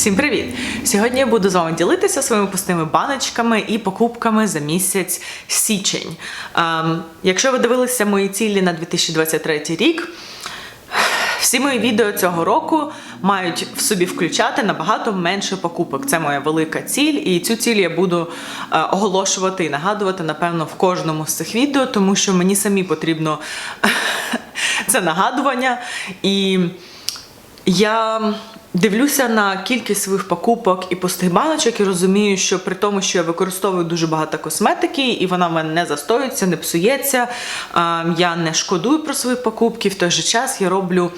Всім привіт! Сьогодні я буду з вами ділитися своїми пустими баночками і покупками за місяць січень. Ем, якщо ви дивилися мої цілі на 2023 рік, всі мої відео цього року мають в собі включати набагато менше покупок. Це моя велика ціль, і цю ціль я буду е, оголошувати і нагадувати, напевно, в кожному з цих відео, тому що мені самі потрібно це нагадування. І я дивлюся на кількість своїх покупок і пустих баночок і розумію, що при тому, що я використовую дуже багато косметики, і вона в мене не застоюється, не псується. Я не шкодую про свої покупки. В той же час я роблю.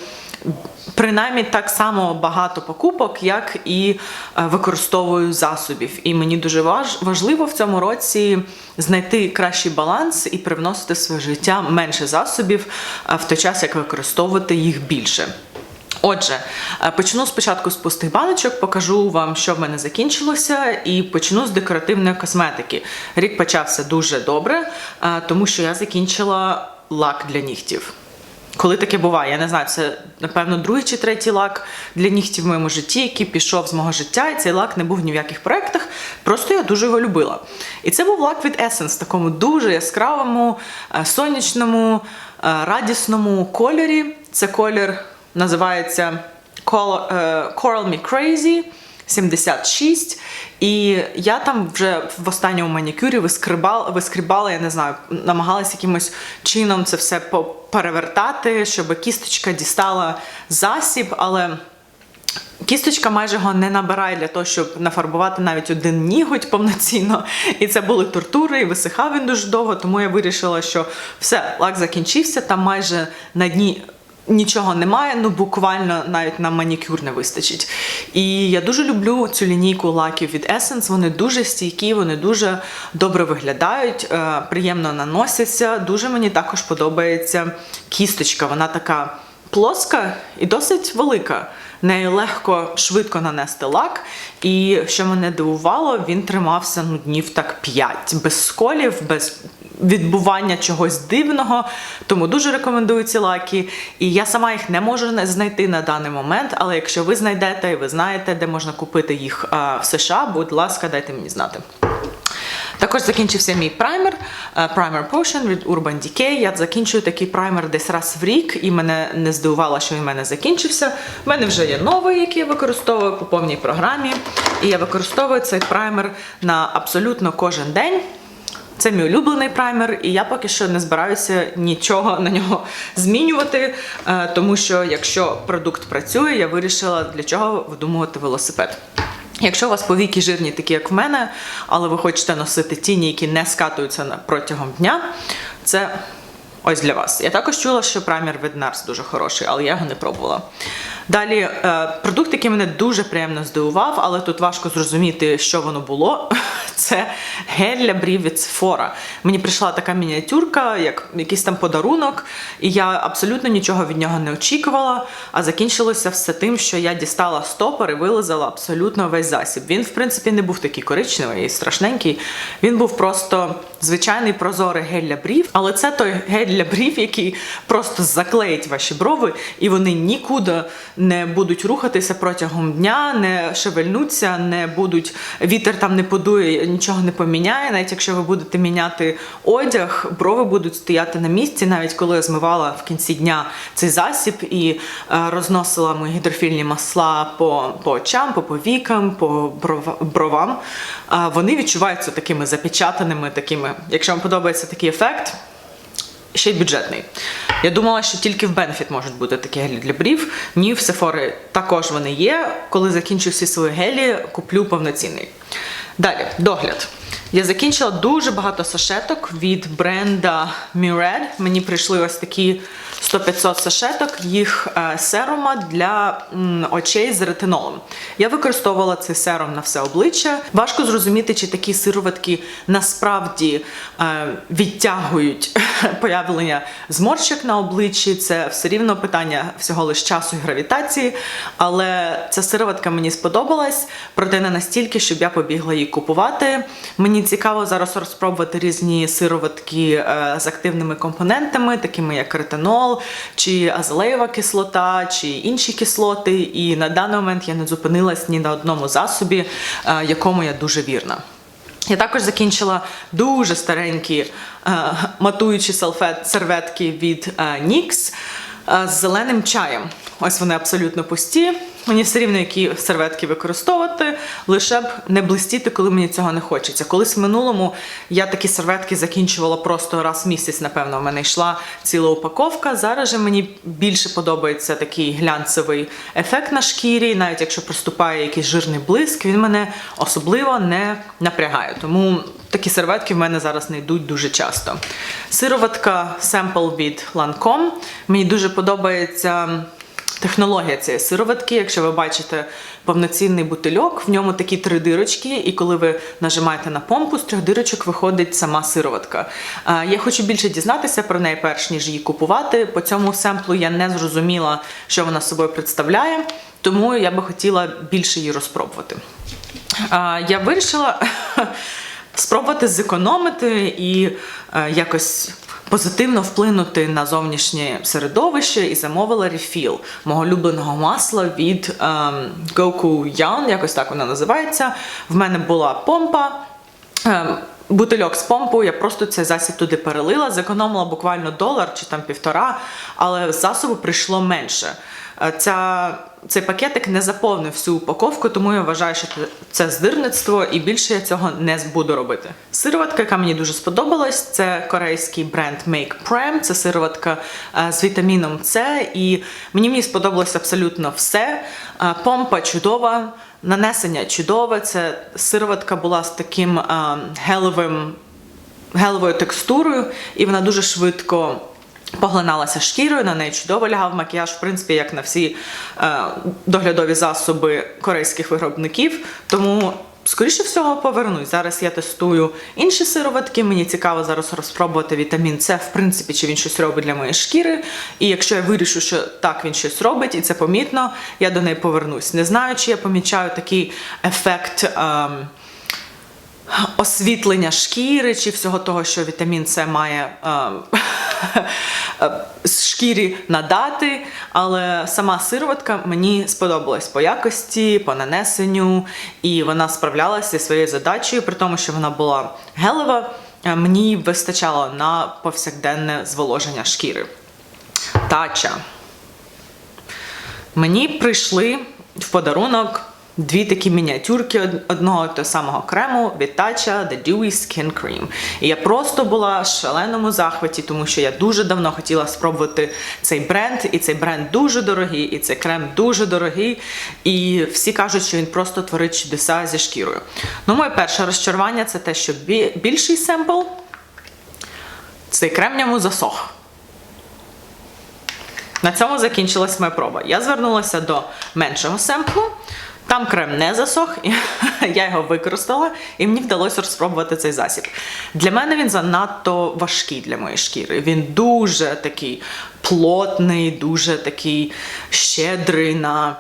Принаймні так само багато покупок, як і е, використовую засобів. І мені дуже важливо в цьому році знайти кращий баланс і привносити в своє життя менше засобів, е, в той час як використовувати їх більше. Отже, е, почну спочатку з пустих баночок, покажу вам, що в мене закінчилося, і почну з декоративної косметики. Рік почався дуже добре, е, тому що я закінчила лак для нігтів. Коли таке буває, я не знаю, це напевно другий чи третій лак для нігтів в моєму житті, який пішов з мого життя, і цей лак не був ні в яких проєктах, просто я дуже його любила. І це був лак від Essence, такому дуже яскравому, е, сонячному, радісному кольорі. Це колір називається е, Coral Me Crazy. 76. І я там вже в останньому манікюрі вискрибала, вискрибала, я не знаю, намагалась якимось чином це все перевертати, щоб кісточка дістала засіб, але Кісточка майже його не набирає для того, щоб нафарбувати навіть один ніготь повноцінно. І це були тортури, і висихав він дуже довго, тому я вирішила, що все, лак закінчився, там майже на дні. Нічого немає, ну буквально навіть на манікюр не вистачить. І я дуже люблю цю лінійку лаків від Essence. Вони дуже стійкі, вони дуже добре виглядають, е, приємно наносяться. Дуже мені також подобається кісточка. Вона така плоска і досить велика. Нею легко швидко нанести лак. І що мене дивувало, він тримався ну, днів так 5, без сколів, без відбування чогось дивного. Тому дуже рекомендую ці лаки. І я сама їх не можу знайти на даний момент. Але якщо ви знайдете і ви знаєте, де можна купити їх в США, будь ласка, дайте мені знати. Також закінчився мій праймер е, Primer Potion від Urban Decay. Я закінчую такий праймер десь раз в рік, і мене не здивувало, що він в мене закінчився. У мене вже є новий, який я використовую по повній програмі. І я використовую цей праймер на абсолютно кожен день. Це мій улюблений праймер, і я поки що не збираюся нічого на нього змінювати, е, тому що якщо продукт працює, я вирішила для чого видумувати велосипед. Якщо у вас повіки жирні, такі як в мене, але ви хочете носити тіні, які не скатуються протягом дня, це ось для вас. Я також чула, що праймер від NARS дуже хороший, але я його не пробувала. Далі, е, продукт, який мене дуже приємно здивував, але тут важко зрозуміти, що воно було. Це гель для брів від Sephora. Мені прийшла така мініатюрка, як якийсь там подарунок, і я абсолютно нічого від нього не очікувала. А закінчилося все тим, що я дістала стопор і вилизала абсолютно весь засіб. Він, в принципі, не був такий коричневий і страшненький. Він був просто звичайний прозорий гель для брів, але це той гель для брів, який просто заклеїть ваші брови, і вони нікуди не будуть рухатися протягом дня, не шевельнуться, не будуть вітер там не подує, нічого не поміняє. Навіть якщо ви будете міняти одяг, брови будуть стояти на місці. Навіть коли я змивала в кінці дня цей засіб і е, розносила мої гідрофільні масла по, по очам, по повікам, по брова- бровам, е, вони відчуваються такими запечатаними, такими. Якщо вам подобається такий ефект, ще й бюджетний. Я думала, що тільки в Бенфіт можуть бути такі гелі для брів. Ні, в Сефори також вони є. Коли закінчу всі свої гелі, куплю повноцінний. Далі, догляд. Я закінчила дуже багато сашеток від бренда Mured. Мені прийшли ось такі 100-500 сашеток їх е, серума для очей з ретинолом. Я використовувала цей серум на все обличчя. Важко зрозуміти, чи такі сироватки насправді е, відтягують появлення зморщок на обличчі. Це все рівно питання всього лиш часу і гравітації. Але ця сироватка мені сподобалась, проте не настільки, щоб я побігла її купувати. Мені Мені цікаво зараз розпробувати різні сироватки е, з активними компонентами, такими як ретинол, чи азелеєва кислота, чи інші кислоти. І на даний момент я не зупинилась ні на одному засобі, е, якому я дуже вірна. Я також закінчила дуже старенькі е, матуючі салфет, серветки від NYX з зеленим чаєм. Ось вони абсолютно пусті. Мені все рівно які серветки використовувати, лише б не блистіти, коли мені цього не хочеться. Колись в минулому я такі серветки закінчувала просто раз в місяць, напевно, в мене йшла ціла упаковка. Зараз же мені більше подобається такий глянцевий ефект на шкірі, навіть якщо проступає якийсь жирний блиск, він мене особливо не напрягає. Тому такі серветки в мене зараз не йдуть дуже часто. Сироватка семпл від Lancome. Мені дуже подобається. Технологія цієї сироватки, якщо ви бачите повноцінний бутильок, в ньому такі три дирочки, і коли ви нажимаєте на помпу, з трьох дирочок виходить сама сироватка. Я хочу більше дізнатися про неї, перш ніж її купувати. По цьому семплу я не зрозуміла, що вона собою представляє, тому я би хотіла більше її розпробувати. Я вирішила спробувати зекономити і е, якось позитивно вплинути на зовнішнє середовище і замовила рефіл мого улюбленого масла від ем, Goku Yan, якось так вона називається. В мене була помпа. Ем, Бутильок з помпою, я просто цей засіб туди перелила, зекономила буквально долар чи там півтора, але засобу прийшло менше. Е, Ця, цей пакетик не заповнив всю упаковку, тому я вважаю, що це здирництво і більше я цього не буду робити. Сироватка, яка мені дуже сподобалась, це корейський бренд Make Prem. Це сироватка е, з вітаміном С, і мені ній сподобалось абсолютно все. Е, Помпа чудова. Нанесення чудове. Це сироватка була з таким гелевим, гелевою текстурою, і вона дуже швидко поглиналася шкірою, на неї чудово лягав макіяж, в принципі, як на всі е, доглядові засоби корейських виробників. Тому. Скоріше всього повернусь. Зараз я тестую інші сироватки. Мені цікаво зараз розпробувати вітамін С, в принципі, чи він щось робить для моєї шкіри. І якщо я вирішу, що так він щось робить, і це помітно, я до неї повернусь. Не знаю, чи я помічаю такий ефект. Ем, освітлення шкіри чи всього того, що вітамін С має е, шкірі надати. Але сама сироватка мені сподобалась по якості, по нанесенню, і вона справлялася своєю задачею, при тому, що вона була гелева, е, мені вистачало на повсякденне зволоження шкіри. Тача. Мені прийшли в подарунок дві такі мініатюрки одного того самого крему від The Dewy Skin Cream. І я просто була в шаленому захваті, тому що я дуже давно хотіла спробувати цей бренд, і цей бренд дуже дорогий, і цей крем дуже дорогий. І всі кажуть, що він просто творить чудеса зі шкірою. Ну, моє перше розчарування це те, що більший семпл цей крем ньому засох. На цьому закінчилась моя проба. Я звернулася до меншого семплу. Там крем не засох, я його використала, і мені вдалося розпробувати цей засіб. Для мене він занадто важкий для моєї шкіри. Він дуже такий плотний, дуже такий щедрий на.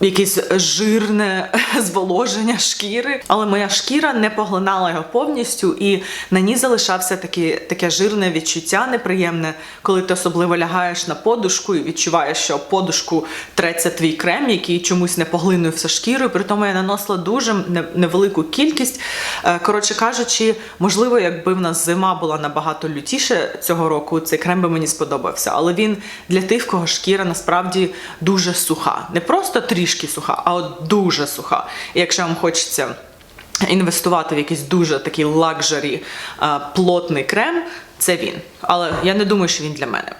Якесь жирне зволоження шкіри, але моя шкіра не поглинала його повністю, і на ній залишався такі, таке жирне відчуття неприємне, коли ти особливо лягаєш на подушку і відчуваєш, що подушку треться твій крем, який чомусь не поглинувся шкірою. При тому я наносила дуже невелику кількість. Е, Коротше кажучи, можливо, якби в нас зима була набагато лютіше цього року, цей крем би мені сподобався. Але він для тих, в кого шкіра насправді дуже суха. Не просто трішки суха, а от дуже суха. І якщо вам хочеться інвестувати в якийсь дуже такий лакжері е, плотний крем, це він. Але я не думаю, що він для мене.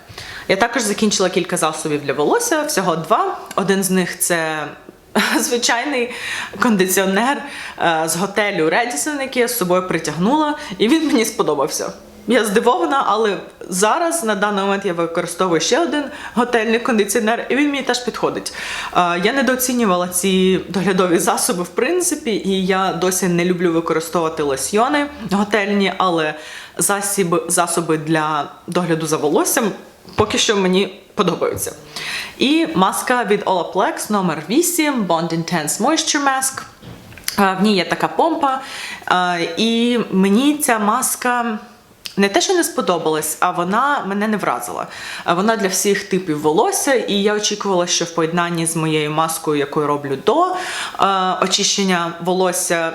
Я також закінчила кілька засобів для волосся, всього два. Один з них це звичайний кондиціонер е, з готелю Редісон, який я з собою притягнула, і він мені сподобався. Я здивована, але зараз на даний момент я використовую ще один готельний кондиціонер, і він мені теж підходить. Е, Я недооцінювала ці доглядові засоби, в принципі, і я досі не люблю використовувати лосьйони готельні, але засіби, засоби для догляду за волоссям поки що мені подобаються. І маска від Olaplex номер 8 Bond Intense Moisture Mask. Е, В ній є така помпа, е, і мені ця маска. Не те, що не сподобалась, а вона мене не вразила. Вона для всіх типів волосся, і я очікувала, що в поєднанні з моєю маскою, яку роблю до е, очищення волосся,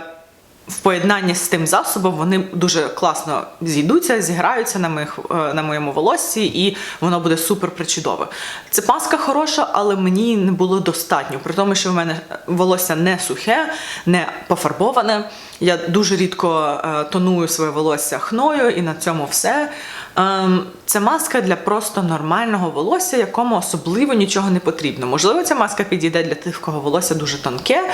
в поєднанні з тим засобом вони дуже класно зійдуться, зіграються на, моїх, е, на моєму волоссі, і воно буде супер причудове. Це маска хороша, але мені не було достатньо. При тому, що в мене волосся не сухе, не пофарбоване. Я дуже рідко е, тоную своє волосся хною, і на цьому все. Ем, Це маска для просто нормального волосся, якому особливо нічого не потрібно. Можливо, ця маска підійде для тих, в кого волосся дуже тонке.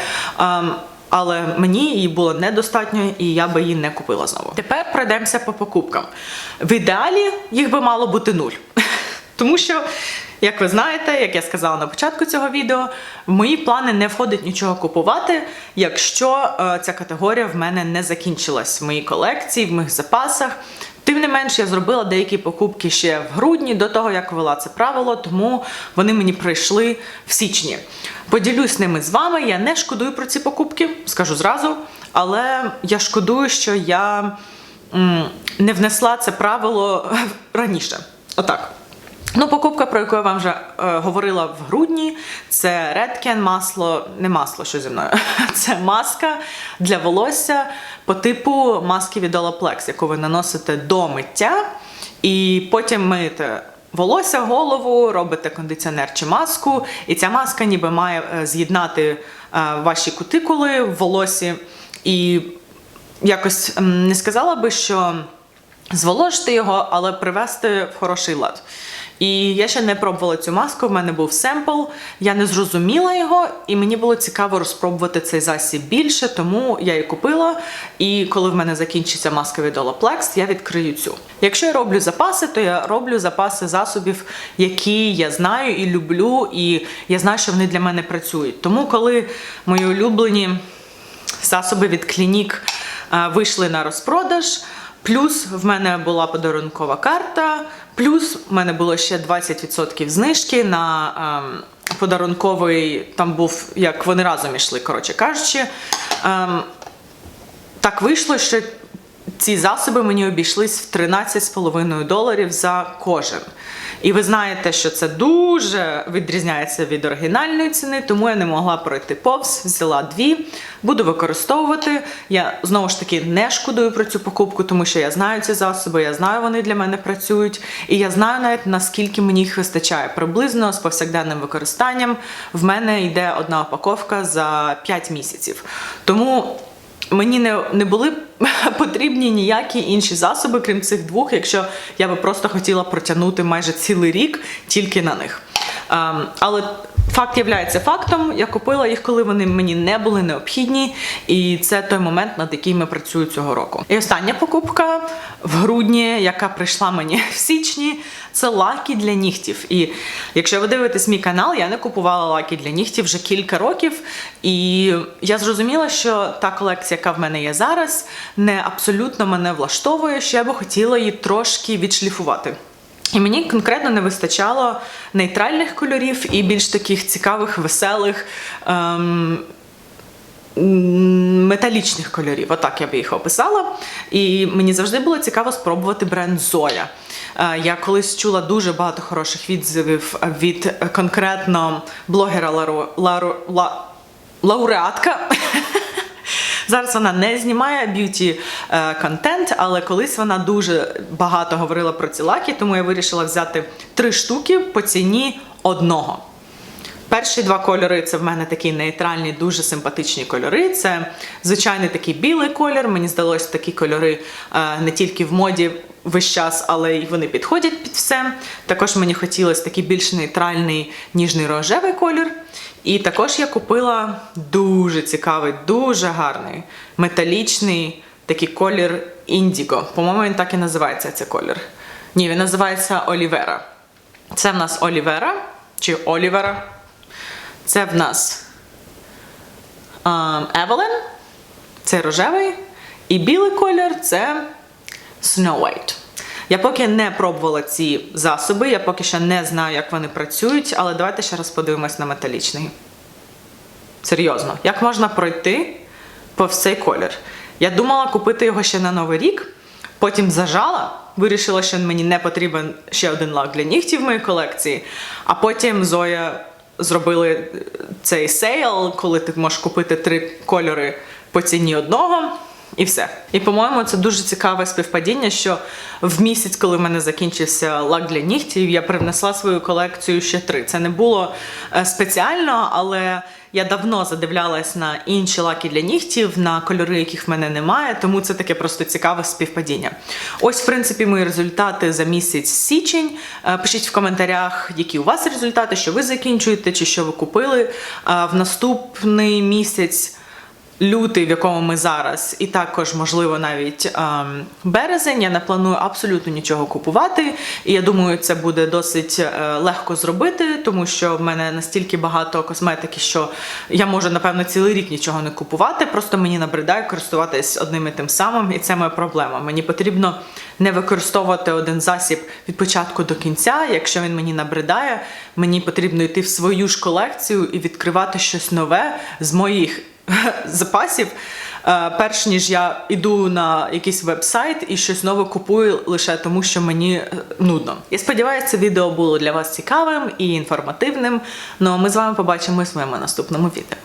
Але мені її було недостатньо, і я би її не купила знову. Тепер пройдемося по покупкам. В ідеалі їх би мало бути нуль. Тому що, як ви знаєте, як я сказала на початку цього відео, в мої плани не входить нічого купувати, якщо е, ця категорія в мене не закінчилась в моїй колекції, в моїх запасах. Тим не менш, я зробила деякі покупки ще в грудні до того, як ввела це правило, тому вони мені прийшли в січні. Поділюсь ними з вами. Я не шкодую про ці покупки, скажу зразу, але я шкодую, що я не внесла це правило раніше. Отак. Ну, покупка, про яку я вам вже е, говорила в грудні, це Redken масло, не масло, що зі мною. Це маска для волосся по типу маски від Olaplex, яку ви наносите до миття, і потім миєте волосся, голову, робите кондиціонер чи маску, і ця маска ніби має е, з'єднати е, ваші кутикули в волосі. І якось не сказала би, що зволожити його, але привести в хороший лад. І я ще не пробувала цю маску, в мене був семпл, я не зрозуміла його, і мені було цікаво розпробувати цей засіб більше, тому я її купила. І коли в мене закінчиться маска від Olaplex, я відкрию цю. Якщо я роблю запаси, то я роблю запаси засобів, які я знаю і люблю, і я знаю, що вони для мене працюють. Тому, коли мої улюблені засоби від клінік е, вийшли на розпродаж. Плюс в мене була подарункова карта, плюс в мене було ще 20% знижки на ем, подарунковий, там був, як вони разом ішли, коротше кажучи. Ем, так вийшло, що ці засоби мені обійшлись в 13,5 доларів за кожен. І ви знаєте, що це дуже відрізняється від оригінальної ціни, тому я не могла пройти повз, взяла дві, буду використовувати. Я знову ж таки не шкодую про цю покупку, тому що я знаю ці засоби, я знаю, вони для мене працюють, і я знаю навіть наскільки мені їх вистачає. Приблизно з повсякденним використанням в мене йде одна упаковка за 5 місяців. Тому мені не, не були потрібні ніякі інші засоби, крім цих двох, якщо я би просто хотіла протягнути майже цілий рік тільки на них. Ем, але факт є фактом. Я купила їх, коли вони мені не були необхідні, і це той момент, над яким я працюю цього року. І остання покупка в грудні, яка прийшла мені в січні, це лаки для нігтів. І якщо ви дивитесь мій канал, я не купувала лаки для нігтів вже кілька років. І я зрозуміла, що та колекція, яка в мене є зараз, не абсолютно мене влаштовує, що я би хотіла її трошки відшліфувати. І мені конкретно не вистачало нейтральних кольорів і більш таких цікавих, веселих. Ем, Металічних кольорів, отак я би їх описала. І мені завжди було цікаво спробувати бренд Зоя. Е, Я колись чула дуже багато хороших відзивів від конкретно блогера Лару, Лару, Ла, лауреатка. Зараз вона не знімає б'юті е, контент, але колись вона дуже багато говорила про ці лаки, тому я вирішила взяти три штуки по ціні одного. Перші два кольори це в мене такі нейтральні, дуже симпатичні кольори. Це звичайний такий білий колір. Мені здалося, такі кольори е, не тільки в моді весь час, але й вони підходять під все. Також мені хотілося такий більш нейтральний ніжний рожевий колір. І також я купила дуже цікавий, дуже гарний металічний такий колір індіго. По-моєму, він так і називається цей колір. Ні, він називається Олівера. Це в нас Олівера чи Олівера. Це в нас Евелен, це рожевий. І білий колір це Snow White. Я поки не пробувала ці засоби, я поки ще не знаю, як вони працюють, але давайте ще раз подивимось на металічний. Серйозно, як можна пройти повз цей колір. Я думала купити його ще на Новий рік, потім зажала, вирішила, що мені не потрібен ще один лак для нігтів в моїй колекції. А потім Зоя зробили е, цей сейл, коли ти можеш купити три кольори по ціні одного. І все. І по-моєму, це дуже цікаве співпадіння, що в місяць, коли в мене закінчився лак для нігтів, я привнесла свою колекцію ще три. Це не було е, спеціально, але я давно задивлялась на інші лаки для нігтів, на кольори, яких в мене немає, тому це таке просто цікаве співпадіння. Ось, в принципі, мої результати за місяць січень. Е, Пишіть в коментарях, які у вас результати, що ви закінчуєте, чи що ви купили. А В наступний місяць лютий, в якому ми зараз, і також, можливо, навіть ем, березень. Я не планую абсолютно нічого купувати. І я думаю, це буде досить е, легко зробити, тому що в мене настільки багато косметики, що я можу, напевно, цілий рік нічого не купувати. Просто мені набридає користуватись одним і тим самим, і це моя проблема. Мені потрібно не використовувати один засіб від початку до кінця. Якщо він мені набридає, мені потрібно йти в свою ж колекцію і відкривати щось нове з моїх запасів, е, перш ніж я йду на якийсь веб-сайт і щось нове купую лише тому, що мені е, нудно. Я сподіваюся, це відео було для вас цікавим і інформативним. Ну а ми з вами побачимось в моєму наступному відео.